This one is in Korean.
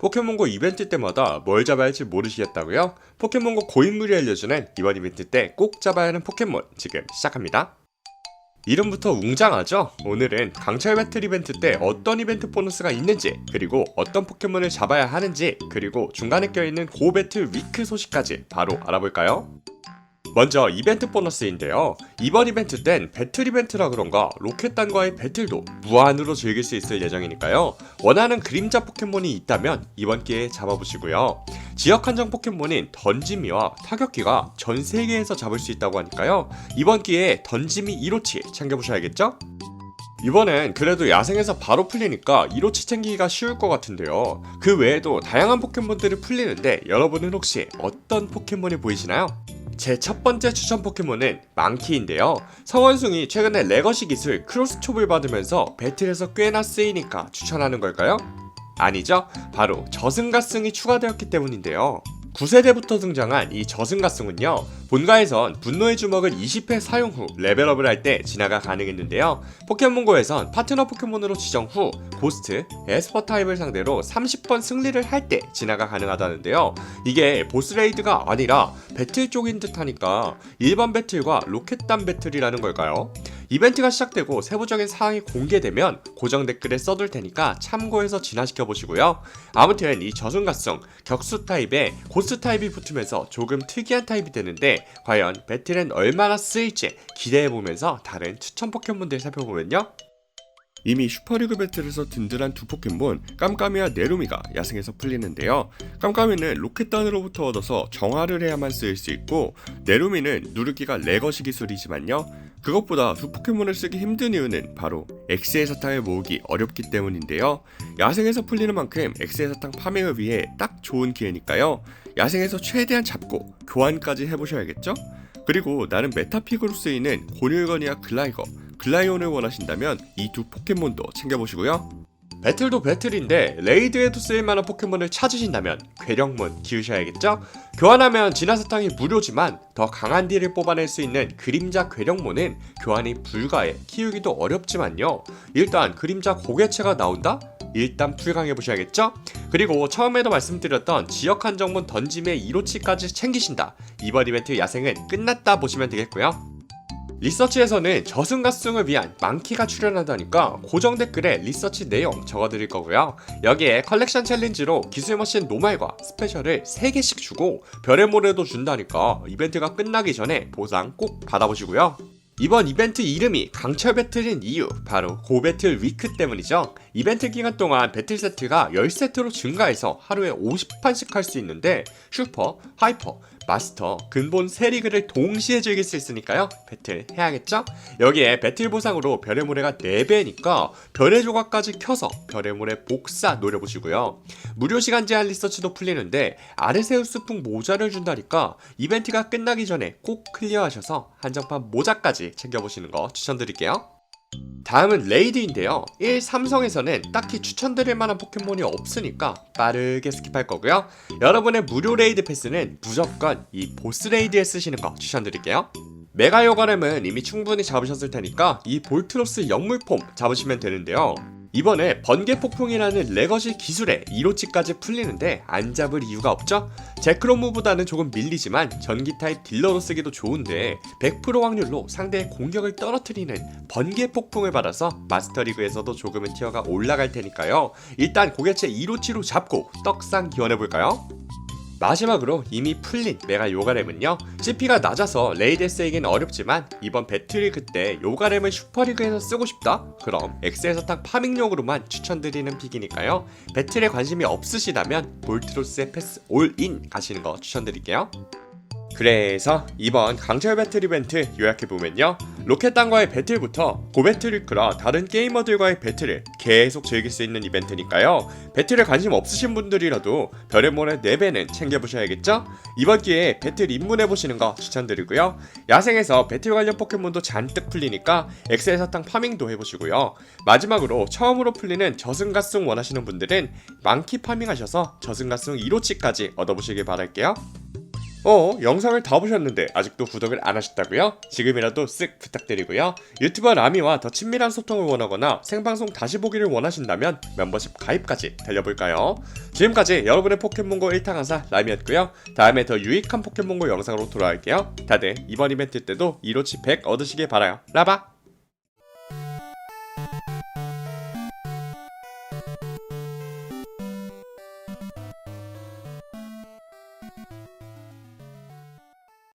포켓몬고 이벤트 때마다 뭘 잡아야 할지 모르시겠다고요? 포켓몬고 고인물이 알려주는 이번 이벤트 때 꼭 잡아야 하는 포켓몬 지금 시작합니다. 이름부터 웅장하죠? 오늘은 강철 배틀 이벤트 때 어떤 이벤트 보너스가 있는지, 그리고 어떤 포켓몬을 잡아야 하는지, 그리고 중간에 껴있는 고 배틀 위크 소식까지 바로 알아볼까요? 먼저 이벤트 보너스인데요. 이번 이벤트 땐 배틀 이벤트라 그런가 로켓단과의 배틀도 무한으로 즐길 수 있을 예정이니까요. 원하는 그림자 포켓몬이 있다면 이번 기회에 잡아보시고요. 지역 한정 포켓몬인 던지미와 타격기가 전 세계에서 잡을 수 있다고 하니까요. 이번 기회에 던지미 1호치 챙겨보셔야겠죠? 이번엔 그래도 야생에서 바로 풀리니까 1호치 챙기기가 쉬울 것 같은데요. 그 외에도 다양한 포켓몬들이 풀리는데 여러분은 혹시 어떤 포켓몬이 보이시나요? 제 첫 번째 추천 포켓몬은 망키인데요. 성원숭이 최근에 레거시 기술 크로스촉을 받으면서 배틀에서 꽤나 쓰이니까 추천하는 걸까요? 아니죠. 바로 저승가승이 추가되었기 때문인데요. 9세대부터 등장한 이 저승가승은요, 본가에선 분노의 주먹을 20회 사용 후 레벨업을 할 때 진화가 가능했는데요. 포켓몬고에선 파트너 포켓몬으로 지정 후 고스트, 에스퍼 타입을 상대로 30번 승리를 할 때 진화가 가능하다는데요. 이게 보스 레이드가 아니라 배틀 쪽인 듯 하니까 일반 배틀과 로켓단 배틀이라는 걸까요? 이벤트가 시작되고 세부적인 사항이 공개되면 고정 댓글에 써둘 테니까 참고해서 진화시켜 보시고요. 아무튼 이 저승가성 격수 타입에 고스 타입이 붙으면서 조금 특이한 타입이 되는데 과연 배틀엔 얼마나 쓰일지 기대해 보면서 다른 추천 포켓몬들 살펴보면요. 이미 슈퍼리그 배틀에서 든든한 두 포켓몬 깜깜이와 네루미가 야생에서 풀리는데요. 깜깜이는 로켓단으로부터 얻어서 정화를 해야만 쓰일 수 있고 네루미는 누르기가 레거시 기술이지만요. 그것보다 두 포켓몬을 쓰기 힘든 이유는 바로 엑스의 사탕을 모으기 어렵기 때문인데요. 야생에서 풀리는 만큼 엑스의 사탕 파밍을 위해 딱 좋은 기회니까요. 야생에서 최대한 잡고 교환까지 해보셔야겠죠? 그리고 나는 메타픽으로 쓰이는 곤율건이와 글라이거, 글라이온을 원하신다면 이 두 포켓몬도 챙겨보시고요. 배틀도 배틀인데 레이드에도 쓰일만한 포켓몬을 찾으신다면 괴력몬 키우셔야겠죠? 교환하면 진화사탕이 무료지만 더 강한 딜을 뽑아낼 수 있는 그림자 괴력몬은 교환이 불가해 키우기도 어렵지만요. 일단 그림자 고개체가 나온다? 일단 풀강해 보셔야겠죠? 그리고 처음에도 말씀드렸던 지역 한정문 던짐의 1호치까지 챙기신다. 이번 이벤트 야생은 끝났다 보시면 되겠고요. 리서치에서는 저승가승을 위한 만키가 출연한다니까 고정 댓글에 리서치 내용 적어드릴 거고요. 여기에 컬렉션 챌린지로 기술머신 노말과 스페셜을 3개씩 주고 별의 모래도 준다니까 이벤트가 끝나기 전에 보상 꼭 받아보시고요. 이번 이벤트 이름이 강철 배틀인 이유 바로 고배틀 위크 때문이죠. 이벤트 기간 동안 배틀 세트가 10세트로 증가해서 하루에 50판씩 할 수 있는데 슈퍼, 하이퍼, 마스터, 근본 세 리그를 동시에 즐길 수 있으니까요. 배틀 해야겠죠? 여기에 배틀 보상으로 별의 모래가 4배니까 별의 조각까지 켜서 별의 모래 복사 노려보시고요. 무료 시간 제한 리서치도 풀리는데 아르세우스풍 모자를 준다니까 이벤트가 끝나기 전에 꼭 클리어하셔서 한정판 모자까지 챙겨보시는 거 추천드릴게요. 다음은 레이드인데요. 1 삼성에서는 딱히 추천드릴 만한 포켓몬이 없으니까 빠르게 스킵할 거고요. 여러분의 무료 레이드 패스는 무조건 이 보스 레이드에 쓰시는 거 추천드릴게요. 메가 요가렘은 이미 충분히 잡으셨을 테니까 이 볼트로스 영물폼 잡으시면 되는데요. 이번에 번개 폭풍이라는 레거시 기술에 1호치까지 풀리는데 안 잡을 이유가 없죠? 제크로무보다는 조금 밀리지만 전기 타입 딜러로 쓰기도 좋은데 100% 확률로 상대의 공격을 떨어뜨리는 번개 폭풍을 받아서 마스터리그에서도 조금은 티어가 올라갈 테니까요. 일단 고개체 1호치로 잡고 떡상 기원해볼까요? 마지막으로 이미 풀린 메가 요가렘은요 CP가 낮아서 레이데스에겐 어렵지만 이번 배틀리그 때 요가렘을 슈퍼리그에서 쓰고 싶다? 그럼 엑셀 사탕 파밍용으로만 추천드리는 픽이니까요 배틀에 관심이 없으시다면 볼트로스의 패스 올인 가시는 거 추천드릴게요 그래서 이번 강철 배틀 이벤트 요약해보면요. 로켓단과의 배틀부터 고배틀리크라 다른 게이머들과의 배틀을 계속 즐길 수 있는 이벤트니까요. 배틀에 관심 없으신 분들이라도 별의 모래 4배는 챙겨보셔야겠죠? 이번 기회에 배틀 입문해보시는 거 추천드리고요. 야생에서 배틀 관련 포켓몬도 잔뜩 풀리니까 엑셀 사탕 파밍도 해보시고요. 마지막으로 처음으로 풀리는 저승가승 원하시는 분들은 만키 파밍하셔서 저승가승 1호치까지 얻어보시길 바랄게요 어, 영상을 다 보셨는데 아직도 구독을 안 하셨다고요? 지금이라도 쓱 부탁드리고요. 유튜버 라미와 더 친밀한 소통을 원하거나 생방송 다시 보기를 원하신다면 멤버십 가입까지 달려볼까요? 지금까지 여러분의 포켓몬고 1타 강사 라미였고요. 다음에 더 유익한 포켓몬고 영상으로 돌아올게요. 다들 이번 이벤트 때도 이로치 100 얻으시길 바라요. 라바!